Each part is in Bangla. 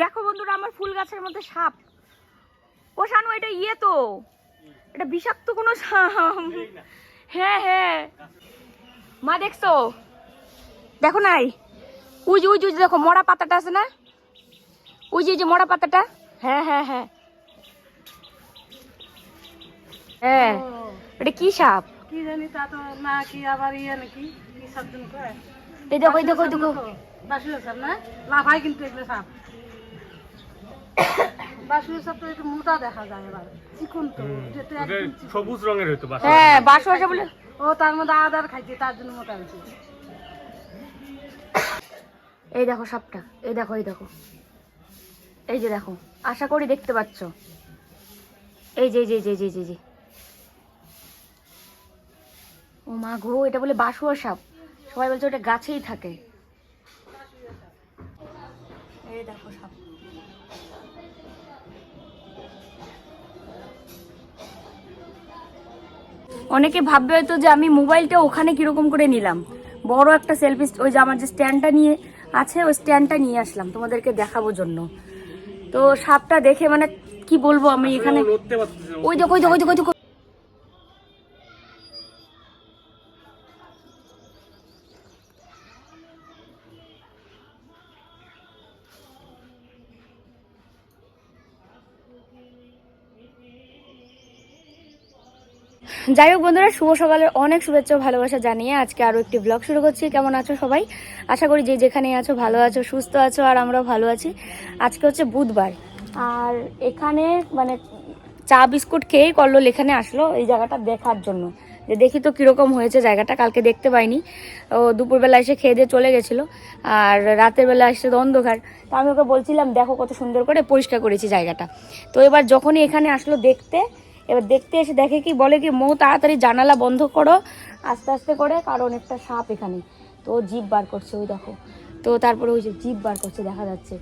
দেখো বন্ধুরা আমার ফুল গাছের মধ্যে সাপ। ও শানু এটা ইয়ে তো। এটা বিষাক্ত কোনো সাপ। হ্যাঁ হ্যাঁ। মা দেখছ? দেখো নাই? যে ওই যে দেখো মরা পাতাটা আছে না? যে ওই মরা পাতাটা? হ্যাঁ হ্যাঁ হ্যাঁ। হ্যাঁ। এটা কি সাপ? কি জানি তা তো না কি আবার ইয়ে নাকি? কি শব্দ কয়? এই দেখো এই দেখো দেখো। বাসুর সাপ না? লাফাই কিন্তু এগুলো সাপ। মোটা দেখা যায় এবার চিকন তো যেতে ওটা একদম চিকন। সবুজ রঙের হইতো হ্যাঁ বাসু আসে বলে? ও তার মধ্যে আদার খাইছে তার জন্য মোটা হয়েছে। এই দেখো সাপটা এই দেখো এই দেখো। এই যে দেখো আশা করি দেখতে পাচ্ছ। এই যে যে যে, যে, যে ও মা গো এটা বলে বাসুয়া সাপ। সবাই বলছে ওটা গাছেই থাকে। এই দেখো সাপ অনেকে ভাববে হয়তো যে আমি মোবাইলটা ওখানে কীরকম করে নিলাম। বড় একটা সেলফি ওই যে আমার যে স্ট্যান্ডটা নিয়ে আছে ওই স্ট্যান্ডটা নিয়ে আসলাম তোমাদেরকে দেখাবো জন্য। তো সাপটা দেখে মানে কি বলব আমি এখানে। ওই দেখো ওই দেখো ওই দেখো। যাই হোক বন্ধুরা, শুভ সকালের অনেক শুভেচ্ছা ভালোবাসা জানিয়ে আজকে আরও একটি ব্লগ শুরু করছি। কেমন আছো সবাই? আশা করি যে যেখানে আছো ভালো আছো, সুস্থ আছো, আর আমরাও ভালো আছি। আজকে হচ্ছে বুধবার। আর এখানে মানে চা বিস্কুট খেয়েই কল্লোল এখানে আসলো এই জায়গাটা দেখার জন্য। যে দেখি তো কীরকম হয়েছে জায়গাটা, কালকে দেখতে পাইনি। ও দুপুরবেলা এসে খেয়ে দিয়ে চলে গেছিল। আর রাতের বেলা এসে তো অন্ধকার। তো আমি ওকে বলছিলাম, দেখো কত সুন্দর করে পরিষ্কার করেছি জায়গাটা। তো এবার যখনই এখানে আসলো দেখতে এবার দেখতে এসে দেখে কি বলে কি, মৌ, তাড়াতাড়ি জানালা বন্ধ করো। আস্তে আস্তে করে, কারণ একটা সাপ এখানে। তো জিভ বার করছে, ওই দেখো। তো তারপরে ওই যে জিভ বার করছে, দেখা যাচ্ছে।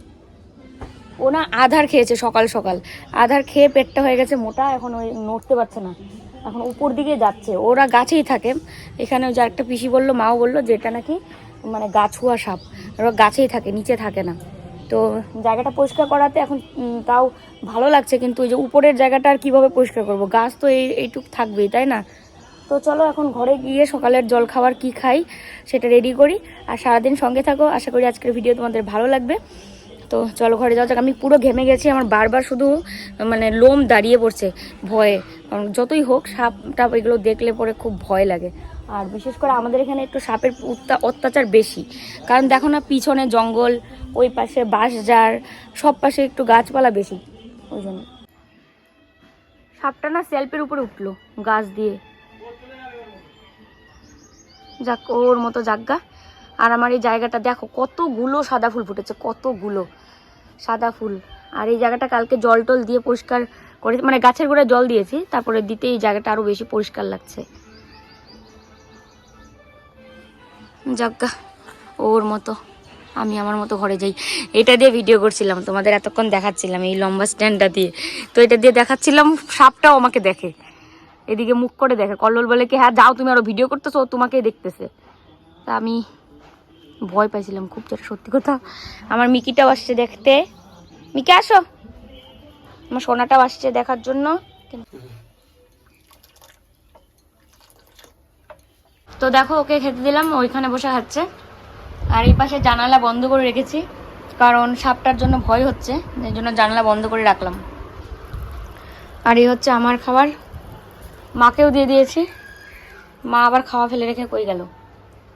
ও না আধার খেয়েছে সকাল সকাল। আধার খেয়ে পেটটা হয়ে গেছে মোটা, এখন ওই নড়তে পারছে না। এখন উপর দিকে যাচ্ছে। ওরা গাছেই থাকে। এখানে ওই যে একটা পিসি বলল, মাও বলল, যেটা নাকি মানে গাছুয়া সাপ। ওরা গাছেই থাকে, নিচে থাকে না। তো জায়গাটা পরিষ্কার করাতে এখন তাও ভালো লাগছে, কিন্তু ওই যে উপরের জায়গাটা আর কীভাবে পরিষ্কার করব? গাছ তো এই, এইটুক থাকবেই, তাই না? তো চলো এখন ঘরে গিয়ে সকালের জল খাবার কি খাই সেটা রেডি করি। আর সারাদিন সঙ্গে থাকো, আশা করি আজকের ভিডিও তোমাদের ভালো লাগবে। তো চলো ঘরে যাওয়া যাক, আমি পুরো ঘেমে গেছি, আমার বারবার শুধু মানে লোম দাঁড়িয়ে পড়ছে ভয়ে। যতই হোক সাপ টাপ এগুলো দেখলে পরে খুব ভয় লাগে। আর বিশেষ করে আমাদের এখানে একটু সাপের অত্যাচার বেশি। কারণ দেখো না, পিছনে জঙ্গল, ওই পাশে বাঁশ বাঁশঝাড় সব পাশে একটু গাছপালা বেশি। ওই জন্য। সাপটা না সেলফের উপরে উঠল, গাছ দিয়ে। যাক, ওর মতো জাগা আর আমার এই জায়গাটা দেখো, কতগুলো সাদা ফুল ফুটেছে, কতগুলো সাদা ফুল। আর এই জায়গাটা কালকে জল টল দিয়ে পরিষ্কার করে মানে গাছের গোড়ায় জল দিয়েছি, তারপরে দিতে এই জায়গাটা আরও বেশি পরিষ্কার লাগছে। যাজ্ঞা ওর মতো। আমি আমার মতো ঘরে যাই। এটা দিয়ে ভিডিও করছিলাম, তোমাদের এতক্ষণ দেখাচ্ছিলাম এই লম্বা স্ট্যান্ডটা দিয়ে। তো এটা দিয়ে দেখাচ্ছিলাম, সাপটাও আমাকে দেখে। এদিকে মুখ করে দেখে। কল্লোল বলে কি হ্যাঁ যাও, তুমি আরও ভিডিও করতেছো তোমাকেই দেখতেছে। তা আমি ভয় পাইছিলাম খুব যেটা সত্যি কথা। আমার মিকিটাও আসছে দেখতে। মিকি, আসো। আমার সোনাটাও আসছে দেখার জন্য। তো দেখো, ওকে খেতে দিলাম ওইখানে বসে খাচ্ছে। আর এই পাশে জানালা বন্ধ করে রেখেছি, কারণ সাপটার জন্য ভয় হচ্ছে, এই জন্য জানালা বন্ধ করে রাখলাম। আর এই হচ্ছে আমার খাবার। মাকেও দিয়ে দিয়েছি। মা আবার খাওয়া ফেলে রেখে কই গেল?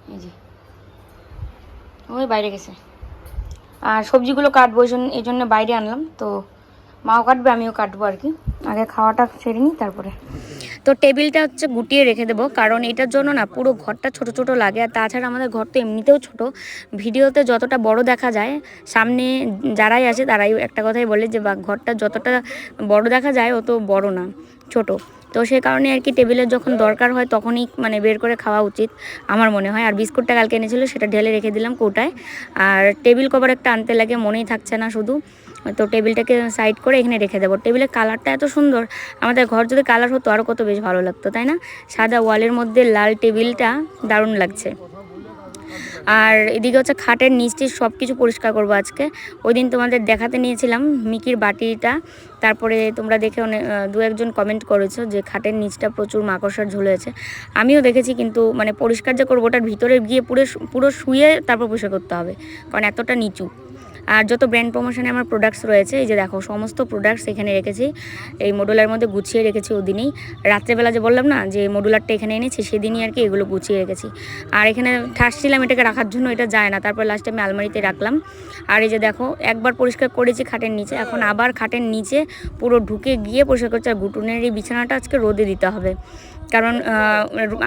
এই যে। ওই বাইরে গেছে। আর সবজিগুলো কাটবো, এই জন্য এই জন্য বাইরে আনলাম। তো মাও কাটবে, আমিও কাটবো আর কি। আগে খাওয়াটা সেরে নিই, তারপরে। তো টেবিলটা হচ্ছে গুটিয়ে রেখে দেবো। কারণ এটার জন্য না পুরো ঘরটা ছোট ছোট লাগে, আর তাছাড়া আমাদের ঘর তো এমনিতেও ছোট। ভিডিওতে যতটা বড় দেখা যায়, সামনে যারাই আছে তারাই একটা কথাই বলে যে বা ঘরটা যতটা বড় দেখা যায় অত বড় না, ছোট। তো সে কারণে আর কি টেবিলের যখন দরকার হয় তখনই মানে বের করে খাওয়া উচিত আমার মনে হয়। আর বিস্কুটটা কালকে এনেছিল, সেটা ঢেলে রেখে দিলাম কৌটায়। আর টেবিল কভার একটা আনতে লাগে, মনেই থাকছে না শুধু। তো টেবিলটাকে সাইড করে এখানে রেখে দেবো। টেবিলের কালারটা এত সুন্দর, আমাদের ঘর যদি কালার হতো আরও কত বেশ ভালো লাগতো, তাই না? সাদা ওয়ালের মধ্যে লাল টেবিলটা দারুণ লাগছে। আর এদিকে হচ্ছে খাটের নিচ টিচ সব কিছু পরিষ্কার করব আজকে। ওই দিন তোমাদের দেখাতে নিয়েছিলাম মিকির বাটিটা। তারপরে তোমরা দেখে অনেক দু একজন কমেন্ট করেছ যে খাটের নিচটা প্রচুর মাকড়সার ঝুলেছে আমিও দেখেছি কিন্তু মানে পরিষ্কার যে করব ওটার ভিতরে গিয়ে পুরো পুরো শুয়ে তারপর পরিষ্কার করতে হবে, কারণ এতটা নিচু। আর যত ব্র্যান্ড প্রমোশনে আমার প্রোডাক্টস রয়েছে, এই যে দেখো, সমস্ত প্রোডাক্টস এখানে রেখেছি। এই মডুলার মধ্যে গুছিয়ে রেখেছি ওদিনই। রাত্রেবেলা যে বললাম না, যে মডুলারটা এখানে এনেছি, সেদিনই আর কি এগুলো গুছিয়ে রেখেছি। আর এখানে ঠাসছিলাম এটাকে রাখার জন্য, এটা যায় না। তারপর লাস্টে আমি আলমারিতে রাখলাম। আর এই যে দেখো, একবার পরিষ্কার করেছি খাটের নিচে, এখন আবার খাটের নিচে পুরো ঢুকে গিয়ে পরিষ্কার করছে। আর গুটুনের এই বিছানাটা আজকে রোদে দিতে হবে। কারণ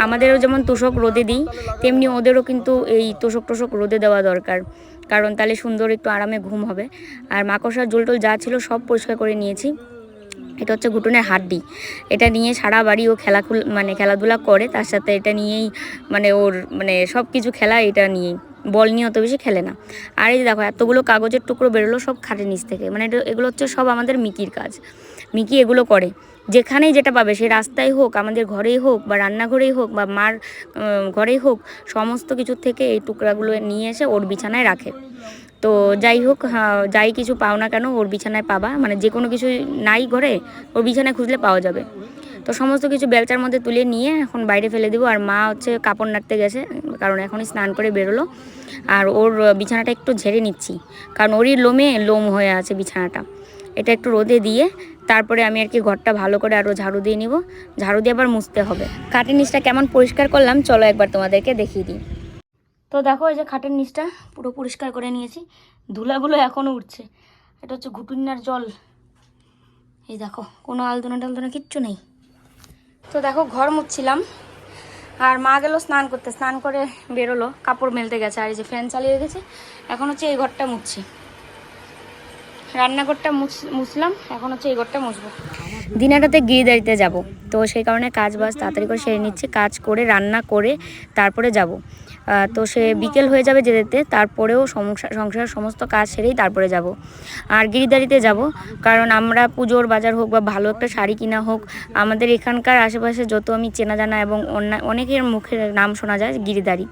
আমাদেরও যেমন তোষক রোদে দিই, তেমনি ওদেরও কিন্তু এই তোষক টোষক রোদে দেওয়া দরকার। কারণ তাহলে সুন্দর একটু আরামে ঘুম হবে। আর মাকড়সার জোলটোল যা ছিল সব পরিষ্কার করে নিয়েছি। এটা হচ্ছে ঘুটনের হাড্ডি। এটা নিয়ে সারা বাড়ি ও খেলাখুল মানে খেলাধুলা করে, তার সাথে এটা নিয়েই মানে ওর মানে সব কিছু খেলা এটা নিয়েই। বল নিয়ে অত বেশি খেলে না। আর এই দেখো, এতগুলো কাগজের টুকরো বেরোলো সব খাটের নিচ থেকে। মানে এগুলো হচ্ছে সব আমাদের মিকির কাজ। মিকি এগুলো করে। যেখানেই যেটা পাবে, সে রাস্তায় হোক, আমাদের ঘরেই হোক, বা রান্নাঘরেই হোক, বা মার ঘরেই হোক, সমস্ত কিছুর থেকে এই টুকরাগুলো নিয়ে এসে ওর বিছানায় রাখে। তো যাই হোক যাই কিছু পাও না কেন, ওর বিছানায় পাবা। মানে যে কোনো কিছু নাই ঘরে, ওর বিছানায় খুঁজলে পাওয়া যাবে। তো সমস্ত কিছু বেলচার মধ্যে তুলে নিয়ে এখন বাইরে ফেলে দেবো। আর মা হচ্ছে কাপড় নাড়তে গেছে, কারণ এখনই স্নান করে বেরোলো। আর ওর বিছানাটা একটু ঝেড়ে নিচ্ছি, কারণ ওরই লোমে লোম হয়ে আছে বিছানাটা। এটা একটু রোদে দিয়ে তারপরে আমি আর কি ঘরটা ভালো করে আরও ঝাড়ু দিয়ে নিব। ঝাড়ু দিয়ে আবার মুছতে হবে। খাটের নিচটা কেমন পরিষ্কার করলাম, চলো একবার তোমাদেরকে দেখিয়ে দিই। তো দেখো এই যে খাটের নিচটা পুরো পরিষ্কার করে নিয়েছি, ধুলাগুলো এখনও উঠছে। এটা হচ্ছে ঘুটুনিনার জল। এই দেখো, কোনো আলদোনা টালদোনা কিচ্ছু নেই। তো দেখো, ঘর মুছছিলাম। আর মা গেল স্নান করতে। স্নান করে বেরোলো। কাপড় মেলতে গেছে। আর এই যে ফ্যান চালিয়ে গেছে এখন হচ্ছে এই ঘরটা মুছছি। রান্নাঘরটা মুছ- মুছলাম। এখন হচ্ছে এই ঘরটা মুছবো। দিনাটাতে গিরিদারিতে যাব। তো সেই কারণে কাজ বাজ তাড়াতাড়ি করে সেরে নিচ্ছি। কাজ করে, রান্না করে, তারপরে যাব। তো সে বিকেল হয়ে যাবে যেতে, তারপরেও সংসার সমস্ত কাজ সেরেই তারপরে যাব। আর গিরিদারিতে যাব, কারণ আমরা পুজোর বাজার হোক বা ভালো একটা শাড়ি কিনা হোক, আমাদের এখানকার আশেপাশে যত আমি চেনা জানা এবং অনেকের মুখের নাম শোনা যায় গিরিদারি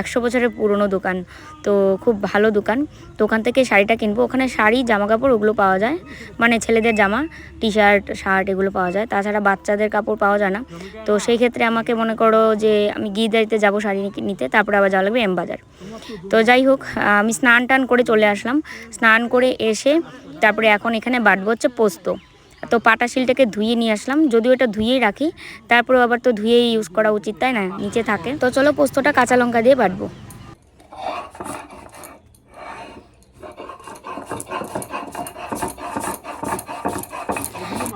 একশো বছরের পুরনো দোকান, তো খুব ভালো দোকান। তো ওখান থেকে শাড়িটা কিনবো। ওখানে শাড়ি জামা কাপড় ওগুলো পাওয়া যায় মানে ছেলেদের জামা টি শার্ট শার্ট এগুলো পাওয়া যায়। তাছাড়া বাচ্চাদের কাপড় পাওয়া যায় না। তো সেই ক্ষেত্রে আমাকে মনে করো যে আমি গিরিদারিতে যাব শাড়ি নিতে, তারপরে আবার যাওয়া লাগবে এম বাজার তো যাই হোক, আমি স্নান টান করে চলে আসলাম। স্নান করে এসে তারপরে এখন এখানে বাটবো হচ্ছে পোস্ত। তো পাটা শিলটাকে ধুয়ে নিয়ে আসলাম। যদিও এটা ধুয়েই রাখি তারপরে আবার তো ধুয়েই ইউজ করা উচিত, তাই না? নিচে থাকে। তো চলো পোস্তটা কাঁচা লঙ্কা দিয়ে বাটবো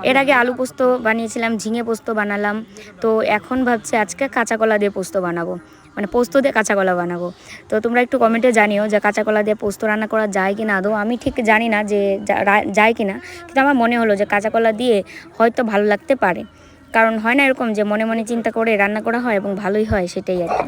এর আগে আলু পোস্ত বানিয়েছিলাম, ঝিঙে পোস্ত বানালাম। তো এখন ভাবছি আজকে কাঁচা কলা দিয়ে পোস্ত বানাবো। মানে পোস্ত দিয়ে কাঁচা কলা বানাবো। তো তোমরা একটু কমেন্টে জানিও যে কাঁচা কলা দিয়ে পোস্ত রান্না করা যায় কি না আদৌ আমি ঠিক জানি না যে যায় কি না কিন্তু আমার মনে হলো যে কাঁচা কলা দিয়ে হয়তো ভালো লাগতে পারে। কারণ হয় না এরকম যে মনে মনে চিন্তা করে রান্না করা হয় এবং ভালোই হয় সেটাই আর কি।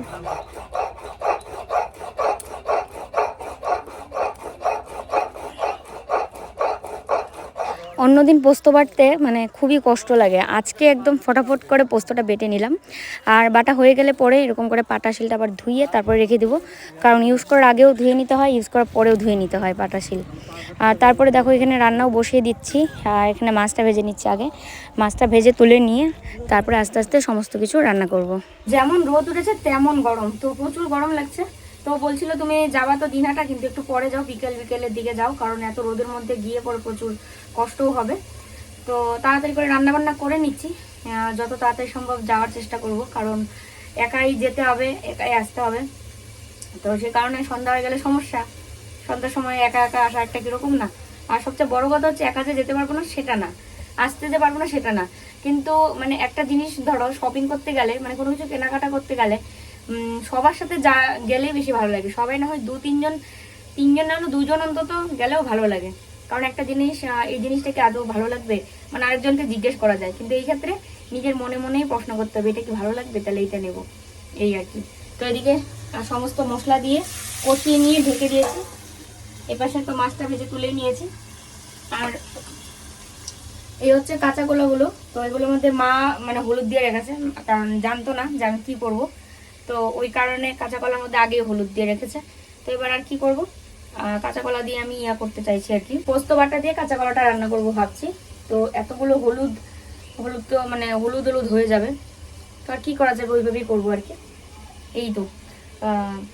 অন্যদিন পোস্ত বাটতে মানে খুবই কষ্ট লাগে। আজকে একদম ফটাফট করে পোস্তটা বেটে নিলাম। আর বাটা হয়ে গেলে পরে এরকম করে পাটা শিলটা আবার ধুয়ে তারপরে রেখে দেবো। কারণ ইউজ করার আগেও ধুয়ে নিতে হয় ইউজ করার পরেও ধুয়ে নিতে হয় পাটা শিল। আর তারপরে দেখো এখানে রান্নাও বসিয়ে দিচ্ছি। আর এখানে মাছটা ভেজে নিচ্ছি আগে। মাছটা ভেজে তুলে নিয়ে তারপরে আস্তে আস্তে সমস্ত কিছু রান্না করব। যেমন রোদ উঠেছে তেমন গরম। তো প্রচুর গরম লাগছে। তো বলছিল তুমি যাবা তো দিনাটা কিন্তু একটু পরে যাও, বিকেল বিকেলের দিকে যাও, কারণ এত রোদের মধ্যে গিয়ে পরে প্রচুর কষ্টও হবে। তো তাড়াতাড়ি করে রান্না বান্না করে নিচ্ছি। যত তাড়াতাড়ি সম্ভব যাওয়ার চেষ্টা করব, কারণ একাই যেতে হবে, একাই আসতে হবে। তো সে কারণে সন্ধ্যা হয়ে গেলে সমস্যা। সন্ধ্যার সময় একা একা আসা একটা কীরকম না। আর সবচেয়ে বড় কথা হচ্ছে, একা যে যেতে পারব না সেটা না। আসতে যে পারব না সেটা না। কিন্তু মানে একটা জিনিস ধরো শপিং করতে গেলে মানে কোনো কিছু কেনাকাটা করতে গেলে সবার সাথে যা গেলেই বেশি ভালো লাগে। সবাই না হয় দু তিনজন তিনজন না হলে দুজন অন্তত গেলেও ভালো লাগে। কারণ একটা জিনিস এই জিনিসটাকে আদৌ ভালো লাগবে? মানে আরেকজনকে জিজ্ঞেস করা যায়। কিন্তু এই ক্ষেত্রে নিজের মনে মনেই প্রশ্ন করতে হবে, এটা কি ভালো লাগবে? তাহলে এইটা নেব। এই আর কি। তো এদিকে সমস্ত মশলা দিয়ে কষিয়ে নিয়ে ঢেকে দিয়েছি। এপাশে তো মাছটা ভেজে তুলে নিয়েছি। আর এই হচ্ছে কাঁচা কলাগুলো তো এগুলোর মধ্যে মা মানে হলুদ দিয়ে রেখেছে। কারণ জানতো না যে আমি কী করব। তো ওই কারণে কাঁচা কলার মধ্যে আগে হলুদ দিয়ে রেখেছে। তো এবার আর কি করব? কাঁচা কলা দিয়ে আমি ইয়া করতে চাইছি আর কি। পোস্ত বাটা দিয়ে কাঁচা কলাটা রান্না করব ভাবছি। তো এতগুলো হলুদ হলুদ তো মানে হলুদ হলুদ হয়ে যাবে। তো আর কী করা যাবে ওইভাবেই করব আর কি। এই তো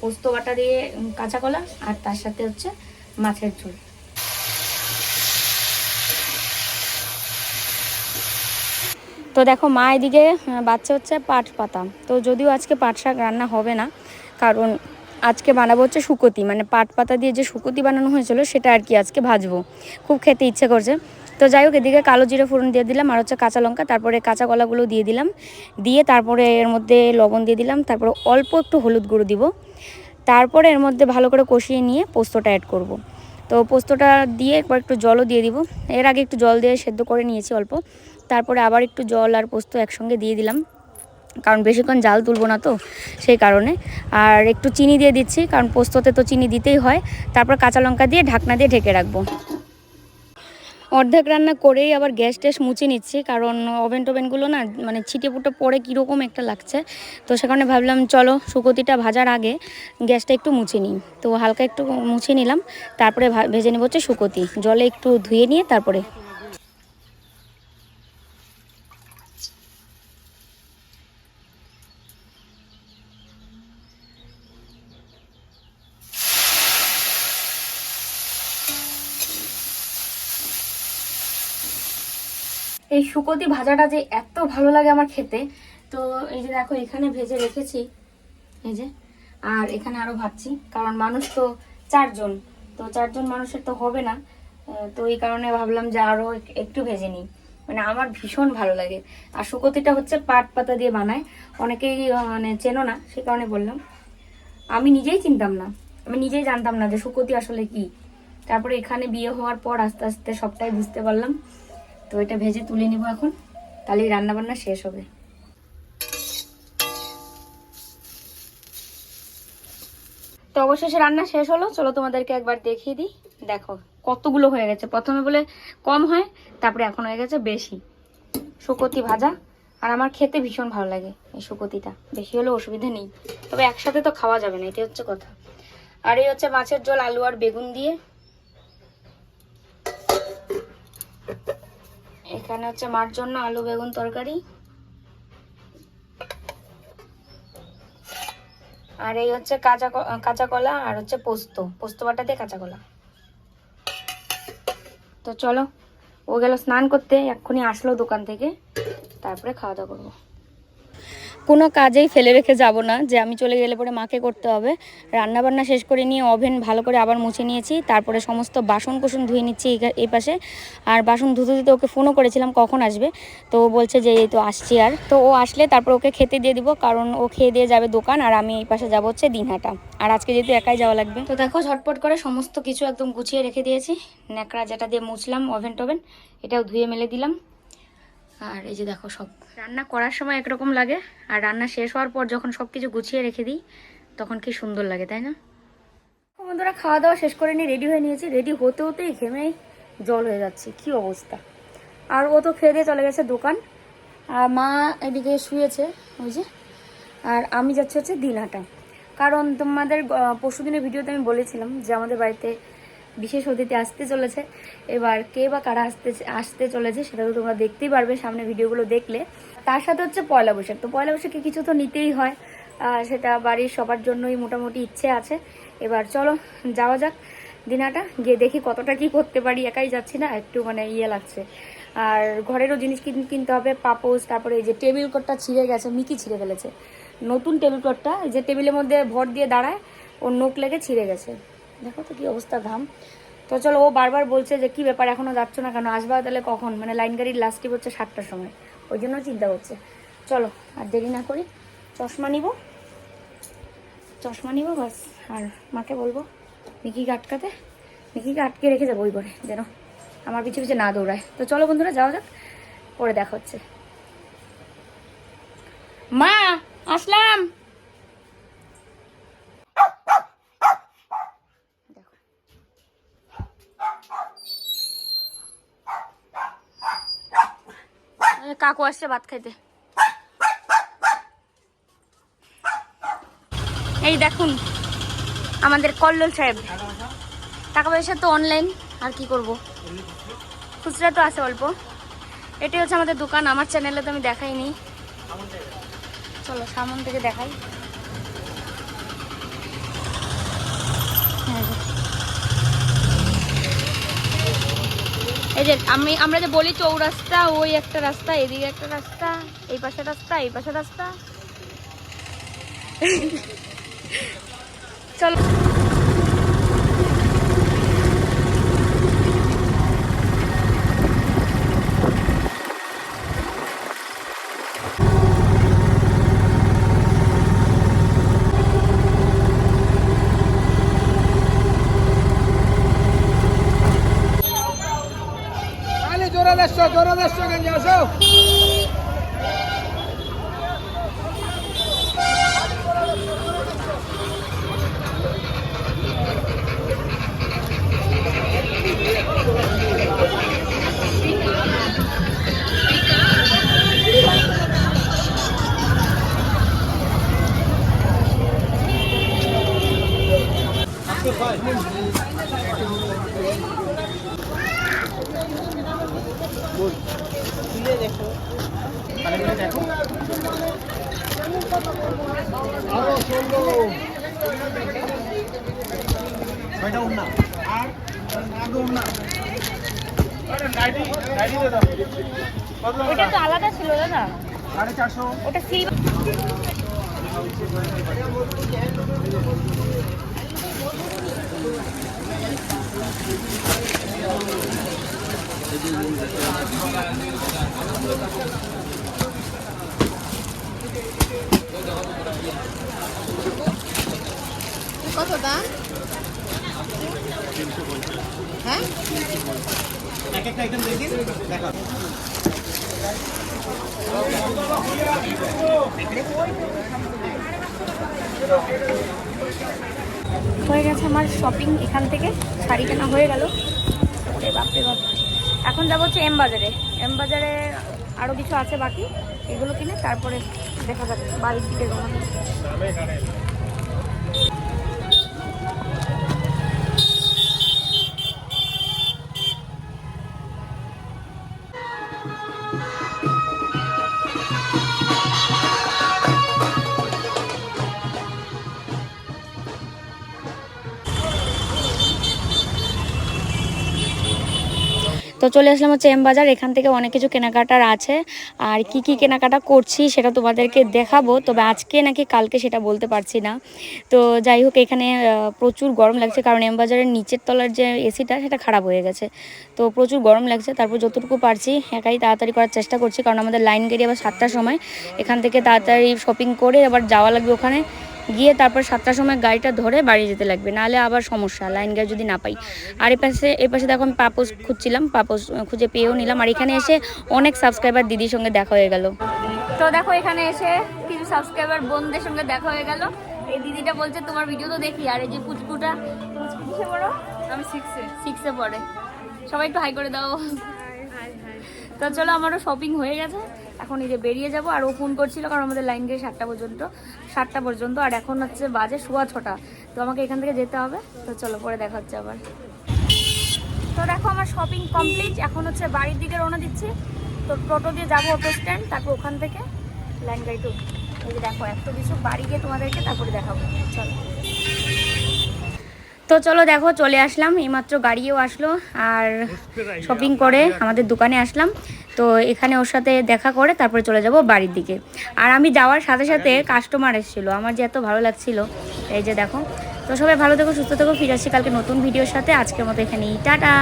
পোস্ত বাটা দিয়ে কাঁচা কলা আর তার সাথে হচ্ছে মাছের ঝোল। তো দেখো, মা এদিকে বাচ্চা হচ্ছে পাট পাতা। তো যদিও আজকে পাট শাক রান্না হবে না, কারণ আজকে বানাবো হচ্ছে শুকতি। মানে পাট পাতা দিয়ে যে শুকতি বানানো হয়েছিল, সেটা আর কি আজকে ভাজবো। খুব খেতে ইচ্ছে করছে। তো যাই হোক, এদিকে কালো জিরে ফোড়ন দিয়ে দিলাম, আর হচ্ছে কাঁচা লঙ্কা, তারপরে কাঁচা কলাগুলো দিয়ে দিলাম। দিয়ে তারপরে এর মধ্যে লবণ দিয়ে দিলাম, তারপরে অল্প একটু হলুদ গুঁড়ো দিব। তারপরে এর মধ্যে ভালো করে কষিয়ে নিয়ে পোস্তটা অ্যাড করব। তো পোস্তটা দিয়ে একবার একটু জলও দিয়ে দিব। এর আগে একটু জল দিয়ে সেদ্ধ করে নিয়েছি অল্প। তারপরে আবার একটু জল আর পোস্ত একসঙ্গে দিয়ে দিলাম। কারণ বেশিক্ষণ জাল তুলবো না তো সেই কারণে। আর একটু চিনি দিয়ে দিচ্ছি, কারণ পোস্ততে তো চিনি দিতেই হয়। তারপর কাঁচা লঙ্কা দিয়ে ঢাকনা দিয়ে ঢেকে রাখব। অর্ধেক রান্না করেই আবার গ্যাস ট্যাস মুছে নিচ্ছি, কারণ ওভেন টোভেনগুলো না মানে ছিটে ফুটে পড়ে কীরকম একটা লাগছে। তো সে কারণে ভাবলাম, চলো শুকতিটা ভাজার আগে গ্যাসটা একটু মুছে নিই। তো হালকা একটু মুছে নিলাম, তারপরে ভেজে নেব হচ্ছে শুকতি। জলে একটু ধুয়ে নিয়ে তারপরে এই শুকতি ভাজাটা যে এত ভালো লাগে আমার খেতে। তো এই যে দেখো, এখানে ভেজে রেখেছি। এই যে, আর এখানে আরও ভাবছি কারণ মানুষ তো চারজন তো চারজন মানুষের তো হবে না। তো এই কারণে ভাবলাম যে আরও এক- একটু ভেজে নিই। মানে আমার ভীষণ ভালো লাগে। আর শুকতিটা হচ্ছে পাট পাতা দিয়ে বানায়। অনেকেই মানে চেনো না, সে কারণে বললাম। আমি নিজেই চিনতাম না। আমি নিজেই জানতাম না যে শুকতি আসলে কি। তারপরে এখানে বিয়ে হওয়ার পর আস্তে আস্তে সবটাই বুঝতে পারলাম। তো এটা ভেজে তুলে নিব এখন। তাহলেই রান্না বান্না শেষ হবে। তো অবশেষে রান্না শেষ হলো। চলো তোমাদেরকে একবার দেখিয়ে দিই। দেখো, কতগুলো হয়ে গেছে। প্রথমে বলে কম হয়, তারপরে এখন হয়ে গেছে বেশি। শুকতি ভাজা। আর আমার খেতে ভীষণ ভালো লাগে এই শুকতিটা। বেশি হলে অসুবিধা নেই। তবে একসাথে তো খাওয়া যাবে না, এটাই হচ্ছে কথা। আর এই হচ্ছে মাছের ঝোল, আলু আর বেগুন দিয়ে। এখানে হচ্ছে মার জন্য আলু বেগুন তরকারি। আর এই হচ্ছে কাঁচা কাঁচা কলা আর হচ্ছে পোস্ত। পোস্ত বাটা দিয়ে কাঁচা কলা। তো চলো, ও গেল স্নান করতে, এক্ষুনি আসলো দোকান থেকে, তারপরে খাওয়া দাওয়া করব। কোনো কাজেই ফেলে রেখে যাব না যে আমি চলে গেলে পরে মাকে করতে হবে। রান্না বান্না শেষ করে নিয়ে ওভেন ভালো করে আবার মুছে নিয়েছি, তারপরে সমস্ত বাসন কুসন ধুয়ে নিচ্ছি এই- এই পাশে। আর বাসন ধুতে ধুতে ওকে ফোনও করেছিলাম, কখন আসবে? তো ও বলছে যে এই তো আসছি আর। তো ও আসলে তারপর ওকে খেতে দিয়ে দিব, কারণ ও খেয়ে দিয়ে যাবে দোকান আর আমি এই পাশে যাব হচ্ছে দিনহাটা। আর আজকে যেহেতু একাই যাওয়া লাগবে। তো দেখো ঝটপট করে সমস্ত কিছু একদম গুছিয়ে রেখে দিয়েছি। ন্যাকড়া যেটা দিয়ে মুছলাম ওভেন টোভেন এটাও ধুয়ে মেলে দিলাম। আর এই যে দেখো সব। রান্না করার সময় একরকম লাগে আর রান্না শেষ হওয়ার পর যখন সব কিছু গুছিয়ে রেখে দিই তখন কি সুন্দর লাগে তাই না? বন্ধুরা খাওয়া দাওয়া শেষ করে নিয়ে রেডি হয়ে নিয়েছি। রেডি হতে হতেই ঘেমেই জল হয়ে যাচ্ছে কি অবস্থা? আর ও তো খেয়ে দিয়ে চলে গেছে দোকান। আর মা এদিকে শুয়েছে ওই যে। আর আমি যাচ্ছি হচ্ছে দিনহাটা কারণ তোমাদের পরশুদিনের ভিডিওতে আমি বলেছিলাম যে আমাদের বাড়িতে বিশেষ অতিথি আসতে চলেছে। এবার কে বা কারা আসতে আসতে চলেছে সেটা তো তোমরা দেখতেই পারবে সামনে ভিডিওগুলো দেখলে। তার সাথে হচ্ছে পয়লা বৈশাখ। তো পয়লা বৈশাখে কিছু তো নিতেই হয়। সেটা বাড়ির সবার জন্যই মোটামুটি ইচ্ছে আছে। এবার চলো, যাওয়া যাক দিনাটা। গিয়ে দেখি কতটা কি করতে পারি। একাই যাচ্ছি না, একটু মানে ইয়ে লাগছে। আর ঘরেরও জিনিস কিন- কিনতে হবে পাপোস তারপরে এই যে টেবিল কোটটা ছিঁড়ে গেছে, মিকি ছিঁড়ে ফেলেছে। নতুন টেবিল কোটটা যে টেবিলের মধ্যে ভর দিয়ে দাঁড়ায়, ওর নোক লেগে ছিঁড়ে গেছে। দেখো তো কি অবস্থা ঘাম। তো চলো, ও বারবার বলছে যে, কি ব্যাপার, এখনও যাচ্ছ না কেন? আসবা তাহলে কখন? মানে লাইন গাড়ির লাস্ট হচ্ছে সাতটার সময়। ওই জন্য চিন্তা করছে। চলো, আর দেরি না করি। চশমা নিব? চশমা নিব বাস। আর মাকে বলব, মিকিকে আটকাতে, মিকিকে আটকে রেখে যাব ওই ঘরে, যেন আমার পিছে পিছে না দৌড়ায়। তো চলো বন্ধুরা, যাওয়া যাক, পরে দেখা হচ্ছে। মা, আসলাম! কাকু আসছে, ভাত খাইতে। এই দেখুন, আমাদের কল্লোল সাহেব। টাকা পয়সা তো অনলাইন আর কি করব? খুচরা তো আছে অল্প। এটাই হচ্ছে আমাদের দোকান, আমার চ্যানেলে তো আমি দেখাইনি। চলো, সামন থেকে দেখাই হ্যাঁ, এই যে আমি, আমরা যে বলি চৌরাস্তা, ওই একটা রাস্তা, এদিকে একটা রাস্তা, এই পাশে রাস্তা, এই পাশে রাস্তা। চলো Ali জোরে দেড়শো জোরে দেড়শো গেঞ্জি আসো আরও ষোলো কয়টা উন্না আর আগে উন্না নাইটি নাইটি দে দাও কত ওটা তো আলাদা ছিল দাদা। সাড়ে চারশো। ওটা সিলভার কত দাম? হ্যাঁ? হয়ে গেছে আমার শপিং এখান থেকে, শাড়ি কেনা হয়ে গেল। ওরে বাপরে বাপ। এখন যাব হচ্ছে এম বাজারে। এম বাজারে আরও কিছু আছে বাকি, এগুলো কিনে তারপরে দেখা যাবে, বাড়ির দিকে চলে আসলাম হচ্ছে এম বাজার, এখান থেকে অনেক কিছু কেনাকাটার আছে। আর কি কি কেনাকাটা করছি সেটা তোমাদেরকে দেখাবো, তবে আজকে নাকি কালকে সেটা বলতে পারছি না। তো যাই হোক, এখানে প্রচুর গরম লাগছে, কারণ এম বাজারের নিচের তলার যে এসিটা সেটা খারাপ হয়ে গেছে। তো প্রচুর গরম লাগছে, তারপর যতটুকু পারছি, একাই তাড়াতাড়ি করার চেষ্টা করছি, কারণ আমাদের লাইন গাড়ি আবার সাতটার সময় এখান থেকে তাড়াতাড়ি শপিং করে আবার যাওয়া লাগবে ওখানে। গিয়ে তারপর সাতটার সময় গাড়িটা ধরে বাড়ি যেতে লাগবে নাহলে আবার সমস্যা লাইন গাড়ি যদি না পাই। আর এ পাশে এ পাশে দেখো আমি পাপোস খুঁজছিলাম পাপোস খুঁজে পেয়েও নিলাম। আর এখানে এসে অনেক সাবস্ক্রাইবার দিদির সঙ্গে দেখা হয়ে গেল। তো দেখো এখানে এসে কিছু সাবস্ক্রাইবার বোনদের সঙ্গে দেখা হয়ে গেল। এই দিদিটা বলছে তোমার ভিডিও তো দেখি। আর এই যে পুচকুটা পুচকু পড়ো? আমি শিখছি সিক্সে পড়ে। সবাই একটু হাই করে দাও। তো চলো আমারও শপিং হয়ে গেছে। এখন এই যে বেরিয়ে যাব, আর ও ফোন করছিল কারণ আমাদের লাইন গিয়ে সাতটা পর্যন্ত সাতটা পর্যন্ত, আর এখন হচ্ছে বাজে সোয়া ছটা। তো আমাকে এখান থেকে যেতে হবে, তো চলো পরে দেখা হচ্ছে আবার। তো দেখো আমার শপিং কমপ্লিট এখন হচ্ছে বাড়ির দিকে রওনা দিচ্ছি। তো টোটো দিয়ে যাব অটো স্ট্যান্ড তারপর ওখান থেকে লাইন গাড়ি টু এই যে দেখো, এত কিছু বাড়ি গিয়ে তোমাদেরকে তারপরে দেখাবো। চলো। তো চলো দেখো চলে আসলাম। এইমাত্র গাড়িও আসলো আর শপিং করে আমাদের দোকানে আসলাম। তো এখানে ওর সাথে দেখা করে তারপরে চলে যাব বাড়ির দিকে। আর আমি যাওয়ার সাথে সাথে কাস্টমার এসেছিল। আমার যে এত ভালো লাগছিল। এই যে দেখো। তো সবাই ভালো থেকো সুস্থ থেকো। ফিরে আসছি কালকে নতুন ভিডিওর সাথে। আজকের মতো এখানেই। টাটা!